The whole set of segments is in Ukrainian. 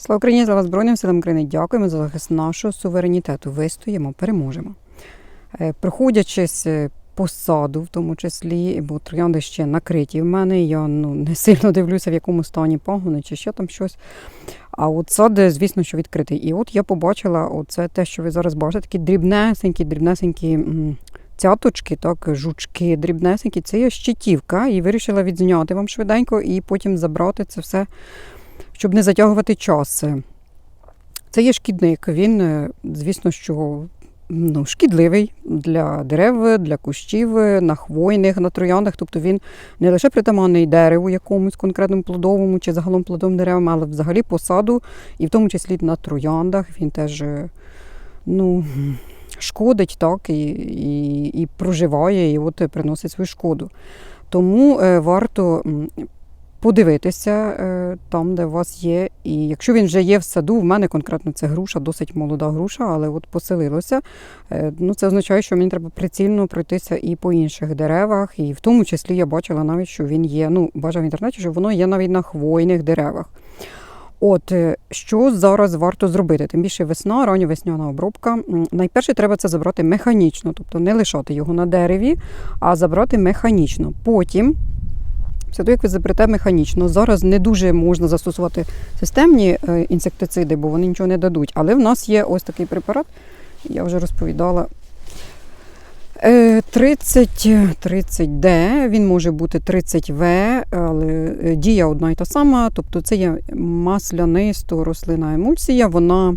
Слава Україні, слава Збройним силам України. Дякуємо за захист нашого суверенітету. Вистоїмо, переможемо. Е, Проходячись е, по саду, в тому числі, бо троянди ще накриті в мене. Я ну, не сильно дивлюся, в якому стані пагони чи ще там щось. А от сад, звісно, що відкритий. І от я побачила оце те, що ви зараз бачите, такі дрібнесенькі, дрібнесенькі цяточки, так, жучки, дрібнесенькі. Це є щитівка, і вирішила відзняти вам швиденько і потім забрати це все, щоб не затягувати час. Це є шкідник. Він, е, звісно, що ну, шкідливий для дерев, для кущів, на хвойних, на трояндах. Тобто він не лише притаманний дереву якомусь конкретному плодовому чи загалом плодовим деревам, але взагалі по саду, і в тому числі на трояндах. Він теж е, ну, шкодить так, і, і, і проживає, і от приносить свою шкоду. Тому е, варто подивитися е, там, де у вас є. І якщо він вже є в саду, в мене конкретно це груша, досить молода груша, але от поселилося. Е, ну, це означає, що мені треба прицільно пройтися і по інших деревах. І в тому числі я бачила навіть, що він є. Ну, бажав в інтернеті, що воно є навіть на хвойних деревах. От е, що зараз варто зробити? Тим більше весна, ранньовесняна обробка. Найперше треба це забрати механічно, тобто не лишати його на дереві, а забрати механічно. Потім, після того, як ви заберете механічно, зараз не дуже можна застосувати системні е, інсектициди, бо вони нічого не дадуть. Але в нас є ось такий препарат, я вже розповідала. Е, 30, 30D, він може бути 30В, але е, дія одна і та сама. Тобто це є маслянисто рослина емульсія. Вона,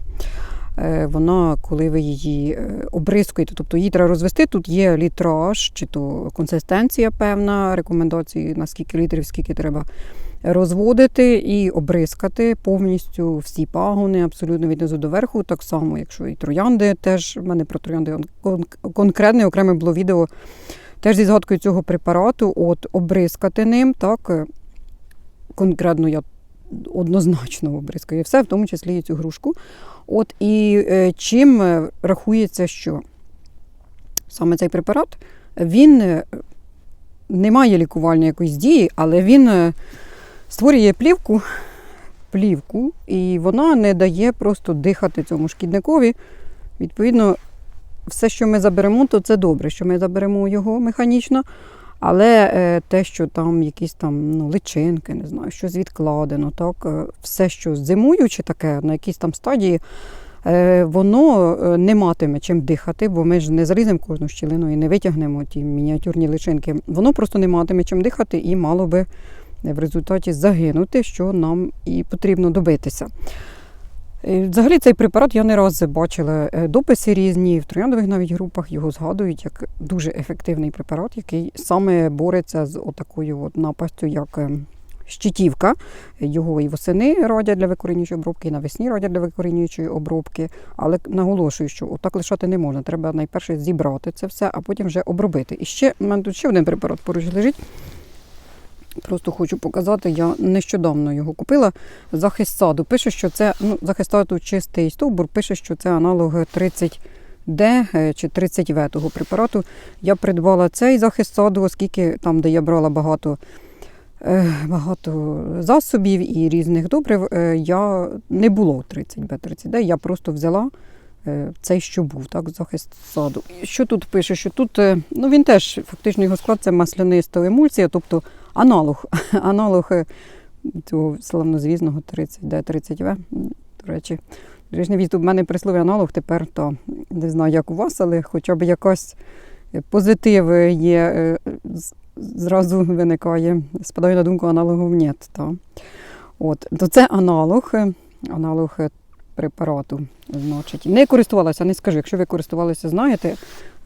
вона, коли ви її е, обрискуєте, тобто її треба розвести, тут є літраж, чи то консистенція певна, рекомендації, на скільки літрів, скільки треба розводити і обрискати повністю всі пагони, абсолютно від низу до верху. Так само, якщо і троянди, теж в мене про троянди конкретне окреме було відео теж зі згадкою цього препарату, от обрискати ним, так е, конкретно я однозначно обрискаю все, в тому числі і цю грушку. От і е, чим е, рахується, що саме цей препарат, він е, не має лікувальної якоїсь дії, але він створює плівку, плівку, і вона не дає просто дихати цьому шкідникові. Відповідно, все, що ми заберемо, то це добре, що ми заберемо його механічно. Але е, те, що там якісь там ну, личинки, не знаю, щось відкладено, так, е, все, що зимуюче таке, на якійсь там стадії, е, воно не матиме чим дихати, бо ми ж не заліземо кожну щілину і не витягнемо ті мініатюрні личинки. Воно просто не матиме чим дихати і мало би в результаті загинути, що нам і потрібно добитися. Е, Взагалі цей препарат я не раз бачила е, дописи різні, в трояндових навіть групах його згадують як дуже ефективний препарат, який саме бореться з отакою от напастю, як е, щитівка. Його і восени радять для викорінюючої обробки, і навесні радять для викорінюючої обробки. Але наголошую, що отак лишати не можна. Треба найперше зібрати це все, а потім вже обробити. І ще в мене тут ще один препарат поруч лежить. Просто хочу показати, я нещодавно його купила. Захист саду. Пише, що це ну, захист саду чистий стовбур, пише, що це аналог 30D е, чи 30В того препарату. Я придбала цей захист саду, оскільки там, де я брала багато, е, багато засобів і різних добрив, е, я не було 30B, 30D, я просто взяла. Цей, що був, так, захист саду. Що тут пише? Що тут, ну він теж фактично його склад це масляниста емульсія, тобто аналог, аналог е, цього славнозвісного 30D, 30В. До речі, віст, у мене при аналог тепер, то не знаю, як у вас, але хоча б якась е, позитив є, е, зразу виникає, спадає на думку аналогов нет. Та. От, то це аналог, аналог препарату. Значить, не користувалася, не скажу. Якщо ви користувалися, знаєте,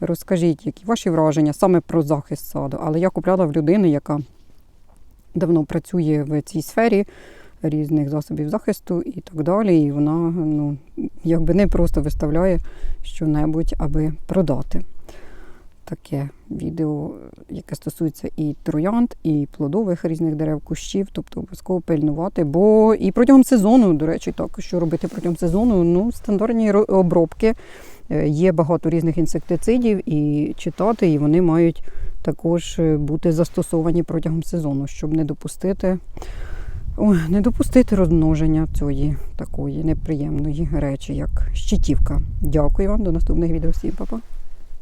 розкажіть, які ваші враження саме про захист саду. Але я купляла в людини, яка давно працює в цій сфері різних засобів захисту і так далі. І вона ну, якби не просто виставляє що-небудь, аби продати. Таке відео, яке стосується і троянд, і плодових різних дерев, кущів, тобто обов'язково пильнувати. Бо і протягом сезону, до речі, так, що робити протягом сезону, ну, стандартні обробки. Е, Є багато різних інсектицидів і читати, і вони мають також е, бути застосовані протягом сезону, щоб не допустити о, не допустити розмноження цієї такої неприємної речі, як щитівка. Дякую вам, до наступних відео. Всім па-па.